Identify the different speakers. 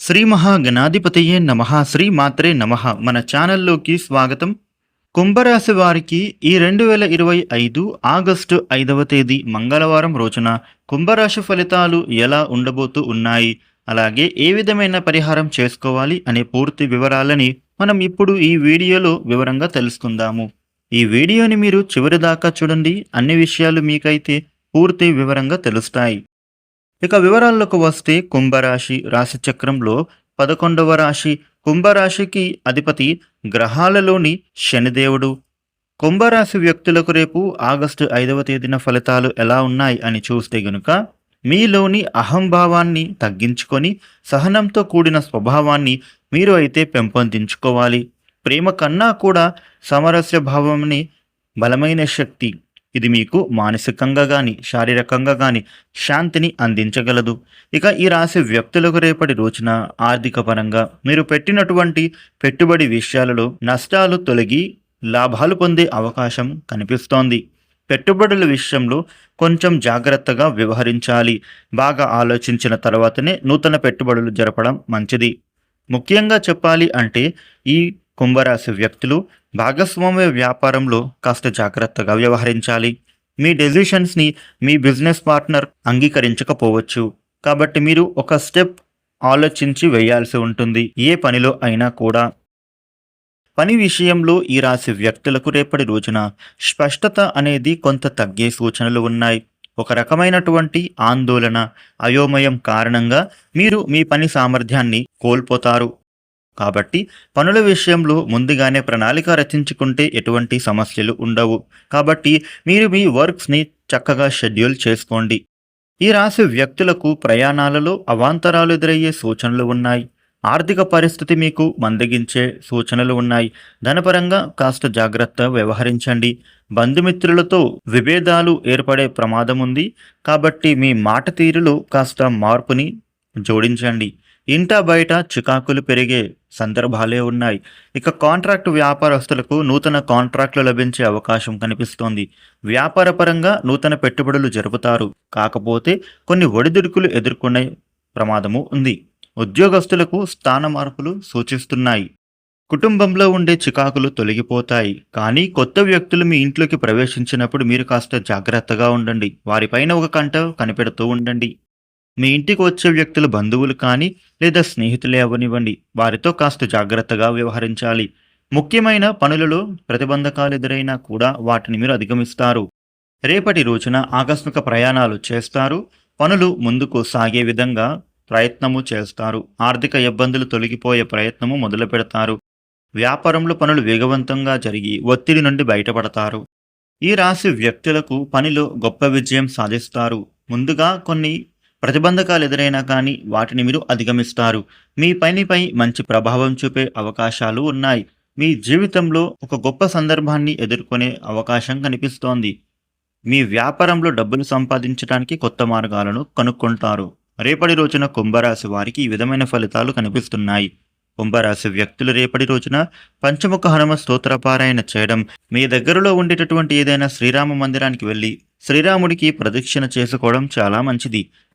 Speaker 1: శ్రీ మహాగణాధిపతయే నమ శ్రీ మాత్రే నమ. మన ఛానల్లోకి స్వాగతం. కుంభరాశి వారికి ఈ రెండు వేల ఇరవై ఐదు ఆగస్టు ఐదవ తేదీ మంగళవారం రోజున కుంభరాశి ఫలితాలు ఎలా ఉండబోతూ ఉన్నాయి? అలాగే ఏ విధమైన పరిహారం చేసుకోవాలి అనే పూర్తి వివరాలని మనం ఇప్పుడు ఈ వీడియోలో వివరంగా తెలుసుకుందాము. ఈ వీడియోని మీరు చివరి దాకా చూడండి. అన్ని విషయాలు మీకైతే పూర్తి వివరంగా తెలుస్తాయి. ఇక వివరాల్లోకి వస్తే కుంభరాశి రాశిచక్రంలో పదకొండవ రాశి కుంభరాశికి అధిపతి గ్రహాలలోని శనిదేవుడు. కుంభరాశి వ్యక్తులకు రేపు ఆగస్టు ఐదవ తేదీన ఫలితాలు ఎలా ఉన్నాయి అని చూస్తే గనుక మీలోని అహంభావాన్ని తగ్గించుకొని సహనంతో కూడిన స్వభావాన్ని మీరు అయితే పెంపొందించుకోవాలి. ప్రేమ కన్నా కూడా సమరస్య భావంని బలమైన శక్తి ఇది మీకు మానసికంగా కానీ శారీరకంగా కానీ శాంతిని అందించగలదు. ఇక ఈ రాశి వ్యక్తులకు రేపటి రోజున ఆర్థిక పరంగా మీరు పెట్టినటువంటి పెట్టుబడి విషయాలలో నష్టాలు తొలగి లాభాలు పొందే అవకాశం కనిపిస్తోంది. పెట్టుబడుల విషయంలో కొంచెం జాగ్రత్తగా వ్యవహరించాలి. బాగా ఆలోచించిన తర్వాతనే నూతన పెట్టుబడులు జరపడం మంచిది. ముఖ్యంగా చెప్పాలి అంటే ఈ కుంభరాశి వ్యక్తులు భాగస్వామ్య వ్యాపారంలో కాస్త జాగ్రత్తగా వ్యవహరించాలి. మీ డెసిషన్స్ని మీ బిజినెస్ పార్ట్నర్ అంగీకరించకపోవచ్చు. కాబట్టి మీరు ఒక స్టెప్ ఆలోచించి వేయాల్సి ఉంటుంది. ఏ పనిలో అయినా కూడా. పని విషయంలో ఈ రాశి వ్యక్తులకు రేపటి రోజున స్పష్టత అనేది కొంత తగ్గే సూచనలు ఉన్నాయి. ఒక రకమైనటువంటి ఆందోళన అయోమయం కారణంగా మీరు మీ పని సామర్థ్యాన్ని కోల్పోతారు. కాబట్టి పనుల విషయంలో ముందుగానే ప్రణాళిక రచించుకుంటే ఎటువంటి సమస్యలు ఉండవు. కాబట్టి మీరు మీ వర్క్స్ని చక్కగా షెడ్యూల్ చేసుకోండి. ఈ రాశి వ్యక్తులకు ప్రయాణాలలో అవాంతరాలు ఎదురయ్యే సూచనలు ఉన్నాయి. ఆర్థిక పరిస్థితి మీకు మందగించే సూచనలు ఉన్నాయి. ధనపరంగా కాస్త జాగ్రత్త వ్యవహరించండి. బంధుమిత్రులతో విభేదాలు ఏర్పడే ప్రమాదం ఉంది. కాబట్టి మీ మాట తీరులో కాస్త మార్పుని జోడించండి. ఇంట బయట చికాకులు పెరిగే సందర్భాలే ఉన్నాయి. ఇక కాంట్రాక్ట్ వ్యాపారస్తులకు నూతన కాంట్రాక్టులు లభించే అవకాశం కనిపిస్తోంది. వ్యాపారపరంగా నూతన పెట్టుబడులు జరుపుతారు. కాకపోతే కొన్ని ఒడిదుడుకులు ఎదుర్కొనే ప్రమాదము ఉంది. ఉద్యోగస్తులకు స్థాన మార్పులు సూచిస్తున్నాయి. కుటుంబంలో ఉండే చికాకులు తొలగిపోతాయి. కానీ కొత్త వ్యక్తులు మీ ఇంట్లోకి ప్రవేశించినప్పుడు మీరు కాస్త జాగ్రత్తగా ఉండండి. వారిపైన ఒక కంట కనిపెడుతూ ఉండండి. మీ ఇంటికి వచ్చే వ్యక్తులు బంధువులు కానీ లేదా స్నేహితులే అవనివ్వండి వారితో కాస్త జాగ్రత్తగా వ్యవహరించాలి. ముఖ్యమైన పనులలో ప్రతిబంధకాలు ఎదురైనా కూడా వాటిని మీరు అధిగమిస్తారు. రేపటి రోజున ఆకస్మిక ప్రయాణాలు చేస్తారు. పనులు ముందుకు సాగే విధంగా ప్రయత్నము చేస్తారు. ఆర్థిక ఇబ్బందులు తొలగిపోయే ప్రయత్నము మొదలు పెడతారు. వ్యాపారంలో పనులు వేగవంతంగా జరిగి ఒత్తిడి నుండి బయటపడతారు. ఈ రాశి వ్యక్తులకు పనిలో గొప్ప విజయం సాధిస్తారు. ముందుగా కొన్ని ప్రతిబంధకాలు ఎదురైనా కానీ వాటిని మీరు అధిగమిస్తారు. మీ పనిపై మంచి ప్రభావం చూపే అవకాశాలు ఉన్నాయి. మీ జీవితంలో ఒక గొప్ప సందర్భాన్ని ఎదుర్కొనే అవకాశం కనిపిస్తోంది. మీ వ్యాపారంలో డబ్బులు సంపాదించడానికి కొత్త మార్గాలను కనుక్కుంటారు. రేపటి రోజున కుంభరాశి వారికి ఈ విధమైన ఫలితాలు కనిపిస్తున్నాయి. కుంభరాశి వ్యక్తులు రేపటి రోజున పంచముఖ హనుమ స్తోత్రపారాయణ చేయడం మీ దగ్గరలో ఉండేటటువంటి ఏదైనా శ్రీరామ మందిరానికి వెళ్ళి శ్రీరాముడికి ప్రదక్షిణ చేసుకోవడం చాలా మంచిది.